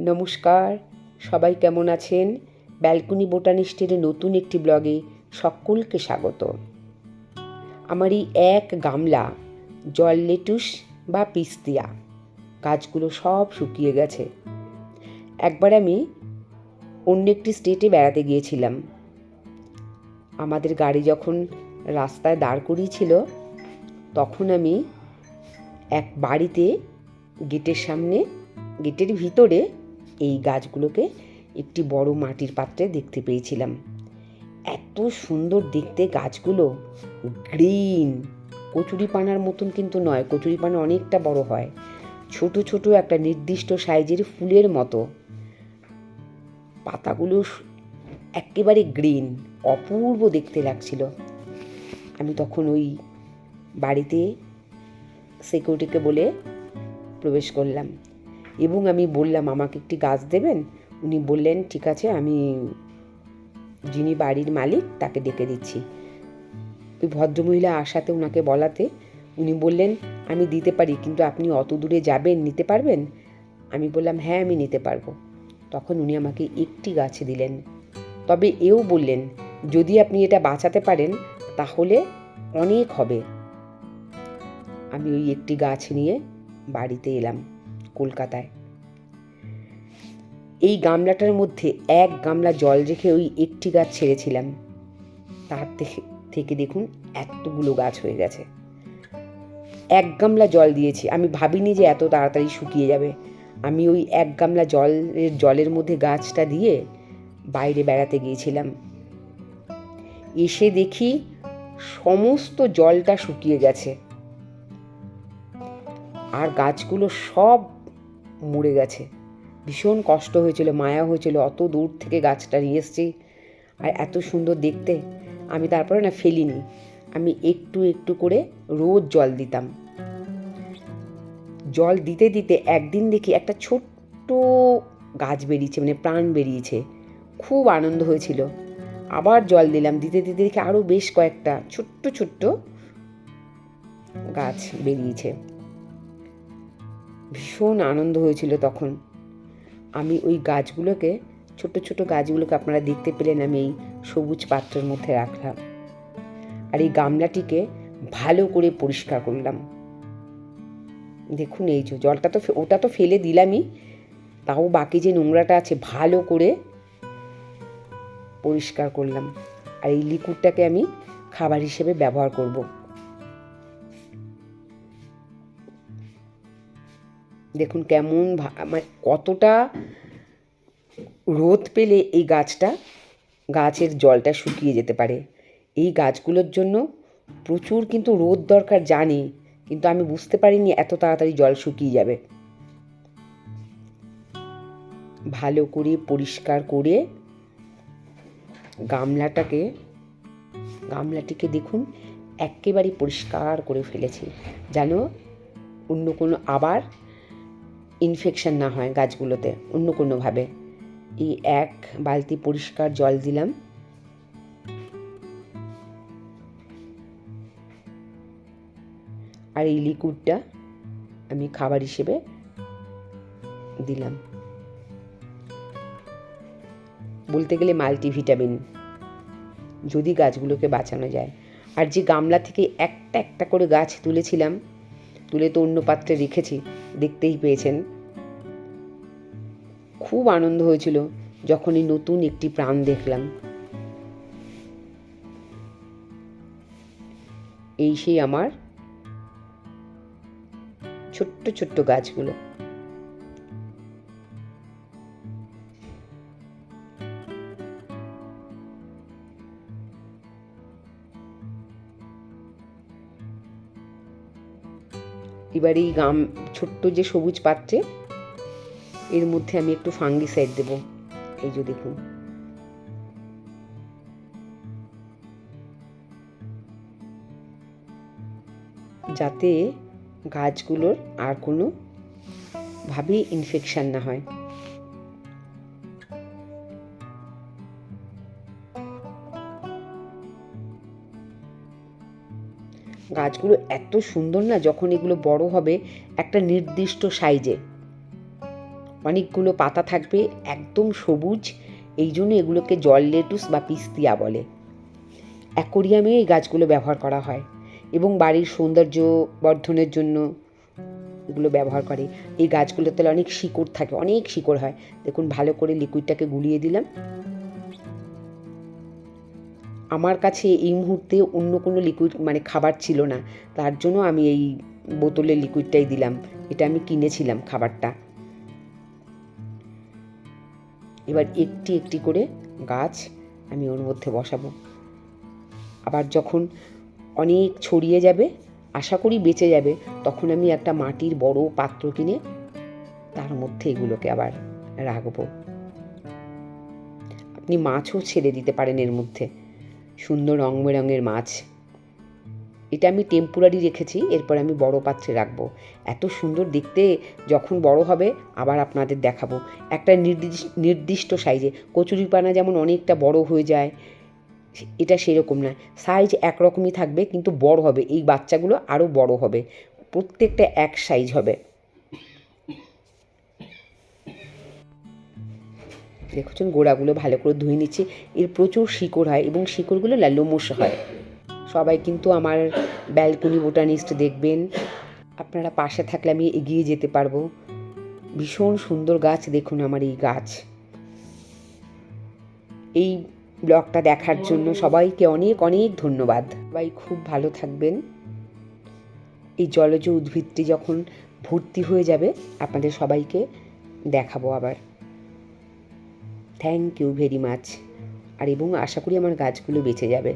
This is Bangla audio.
নমস্কার, সবাই কেমন আছেন? ব্যালকনি বোটানিস্টের নতুন একটি ব্লগে সকলকে স্বাগত। আমার এই এক গামলা, জল লেটুস বা পিস্তিয়া, গাছগুলো সব শুকিয়ে গেছে। একবার আমি অন্য একটি স্টেটে বেড়াতে গিয়েছিলাম। আমাদের গাড়ি যখন রাস্তায় দাঁড় করিয়েছিল, তখন আমি এক বাড়িতে গেটের সামনে, গেটের ভিতরে এই গাছগুলোকে একটি বড় মাটির পাত্রে দেখতে পেয়েছিলাম। এত সুন্দর দেখতে গাছগুলো। গ্রিন। কচুরিপানার মতন কিন্তু নয় কচুরিপানা অনেকটা বড় হয়। ছোট ছোট একটা নির্দিষ্ট সাইজের ফুলের মতো। পাতাগুলো একেবারে গ্রিন, অপূর্ব দেখতে লাগছিল। আমি তখন ওই বাড়িতে সিকিউরিটিকে বলে প্রবেশ করলাম। এবং আমি বললাম, আমাকে একটি গাছ দেবেন? উনি বললেন, ঠিক আছে, আমি যিনি বাড়ির মালিক, তাকে ডেকে দিচ্ছি। ওই ভদ্রমহিলা আসাতে ওনাকে বলাতে উনি বললেন, আমি দিতে পারি, কিন্তু আপনি অত দূরে যাবেন, নিতে পারবেন? আমি বললাম হ্যাঁ আমি নিতে পারব। তখন উনি আমাকে একটি গাছ দিলেন। তবে এও বললেন, যদি আপনি এটা বাঁচাতে পারেন, তাহলে অনেক হবে। আমি ওই একটি গাছ নিয়ে বাড়িতে এলাম। কলকাতায়। এই গামলাটার মধ্যে এক গামলা জল রেখে ওই একটি গাছ ছেড়েছিলাম। তার থেকে দেখুন এতগুলো গাছ হয়ে গেছে। এক গামলা জল দিয়েছি। আমি ভাবিনি যে এত তাড়াতাড়ি শুকিয়ে যাবে। আমি ওই এক গামলা জলের জলের মধ্যে গাছটা দিয়ে বাইরে বেড়াতে গিয়েছিলাম। এসে দেখি সমস্ত জলটা শুকিয়ে গেছে। আর গাছগুলো সব মরে গেছে। ভীষণ কষ্ট হয়েছিল, মায়া হয়েছিল, অত দূর থেকে গাছটা নিয়ে এসেছি। আর এত সুন্দর দেখতে, আমি তারপরে না ফেলিনি। আমি একটু একটু করে রোজ জল দিতাম। জল দিতে দিতে একদিন দেখি একটা ছোট্ট গাছ বেরিয়েছে মানে প্রাণ বেরিয়েছে। খুব আনন্দ হয়েছিল। আবার জল দিলাম, দিতে দিতে দেখি আরও বেশ কয়েকটা ছোট্ট ছোট্ট গাছ বেরিয়েছে। ভীষণ আনন্দ হয়েছিল তখন। আমি ওই গাছগুলোকে, ছোট ছোট গাছগুলোকে আপনারা দেখতে পেলেন আমি এই সবুজ পাত্রের মধ্যে রাখলাম। আর এই গামলাটিকে ভালো করে পরিষ্কার করলাম। দেখুন এই যে জলটা তো ওটা তো ফেলে দিলামই। তাও বাকি যে নোংরাটা আছে ভালো করে পরিষ্কার করলাম। আর এই লিকুইডটাকে আমি খাবার হিসেবে ব্যবহার করব। দেখুন কেমন মানে কতটা রোদ পেলে এই গাছটা, গাছের জলটা শুকিয়ে যেতে পারে। এই গাছগুলোর জন্য প্রচুর কিন্তু রোদ দরকার জানি, কিন্তু আমি বুঝতে পারিনি এত তাড়াতাড়ি জল শুকিয়ে যাবে। ভালো করে পরিষ্কার করে গামলাটাকে, গামলাটিকে দেখুন একেবারে পরিষ্কার করে ফেলেছি, যেন অন্য কোনো আবার ইনফেকশন না হয় গাছগুলোতে অন্য কোনোভাবে এই এক বালতি পরিষ্কার জল দিলাম। আর এই লিকুইডটা আমি খাবার হিসেবে দিলাম। বলতে গেলে মাল্টিভিটামিন, যদি গাছগুলোকে বাঁচানো যায়। আর যে গামলা থেকে একটা একটা করে গাছ তুলেছিলাম তুলে তো অন্য পাত্রে রেখেছি, দেখতেই পেয়েছেন। খুব আনন্দ হয়েছিল যখনই নতুন একটি প্রাণ দেখলাম। এই সেই আমার ছোট্ট ছোট্ট গাছগুলো। এবার এই গাম, ছোট্ট যে সবুজ পাত্রে, এর মধ্যে আমি একটু ফাঙ্গিসাইড দেব। এই যে দেখুন। যাতে গাছগুলোর আর কোনো ভাবে ইনফেকশন না হয়। গাছগুলো এত সুন্দর না যখন এগুলো বড় হবে একটা নির্দিষ্ট সাইজে অনেকগুলো পাতা থাকবে, একদম সবুজ, এই জন্য এগুলোকে জল লেটুস বা পিস্তিয়া বলে। অ্যাকোরিয়ামে এই গাছগুলো ব্যবহার করা হয় এবং বাড়ির সৌন্দর্য বর্ধনের জন্য এগুলো ব্যবহার করে। এই গাছগুলোতে অনেক শিকড় থাকে, অনেক শিকড় হয়। দেখুন, ভালো করে লিকুইডটাকে গুলিয়ে দিলাম। আমার কাছে এই মুহূর্তে অন্য কোনো লিকুইড মানে খাবার ছিল না। তার জন্য আমি এই বোতলের লিকুইডটাই দিলাম। এটা আমি কিনেছিলাম খাবারটা। এবার একটি একটি করে গাছ আমি ওর মধ্যে বসাবো। আবার যখন অনেক ছড়িয়ে যাবে, আশা করি বেঁচে যাবে, তখন আমি একটা মাটির বড় পাত্র কিনে তার মধ্যে এগুলোকে আবার রাখব। আপনি মাছও ছেড়ে দিতে পারেন এর মধ্যে। সুন্দর রং বেরঙের মাছ। এটা আমি টেম্পোরারি রেখেছি, এরপর আমি বড় পাত্রে রাখব। এত সুন্দর দেখতে, যখন বড় হবে, আবার আপনাদের দেখাবো। একটা নির্দিষ্ট নির্দিষ্ট সাইজে কচুরিপানা যেমন অনেকটা বড় হয়ে যায়, এটা সেরকম না। সাইজ একরকমই থাকবে, কিন্তু বড় হবে। এই বাচ্চাগুলো আরও বড় হবে। প্রত্যেকটা এক সাইজ হবে। দেখছেন গোড়াগুলো ভালো করে ধুয়ে নিচ্ছি। এর প্রচুর শিকড় হয় এবং শিকড়গুলো লোমশ হয়। সবাই কিন্তু আমার ব্যালকনি বোটানিস্ট দেখবেন। আপনারা পাশে থাকলে আমি এগিয়ে যেতে পারব। ভীষণ সুন্দর গাছ দেখুন আমার এই গাছ। এই ব্লগটা দেখার জন্য সবাইকে অনেক অনেক ধন্যবাদ। সবাই খুব ভালো থাকবেন। এই জলজ উদ্ভিদটি যখন ভর্তি হয়ে যাবে, আপনাদের সবাইকে দেখাবো আবার। থ্যাংক ইউ ভেরি মাচ আর এবং আশা করি আমার গাছগুলো বেঁচে যাবে।